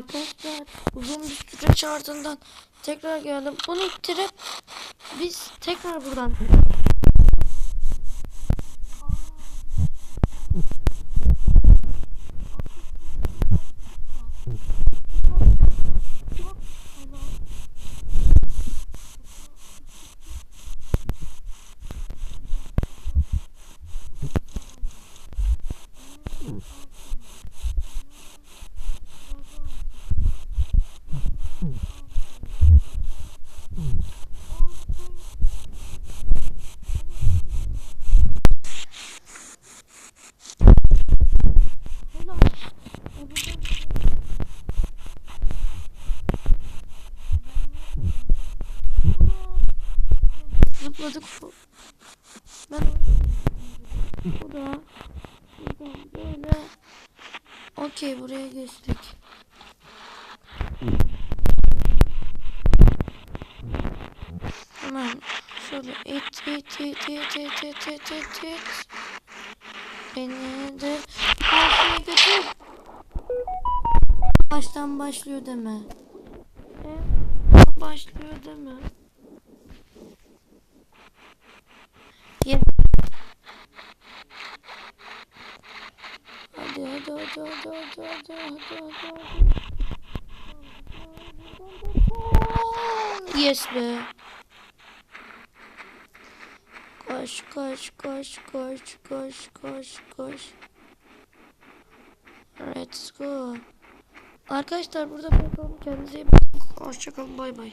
Arkadaşlar uzun bir süreç ardından tekrar geldim. Bunu ittirip biz tekrar buradan zıpladık. Ben bu da buradan böyle okey buraya geçtik. Hemen şöyle it it it it it it it it it Beni de karşıya götür. Baştan başlıyor deme. Evet, başlıyor deme. Hadi hadi hadi hadi hadi hadi hadi hadi hadi. Yes be. Koş koş koş koş koş koş koş. Let's go. Arkadaşlar burada bırakalım. Kendinize iyi bakın. Hoşçakalın. Bay bay.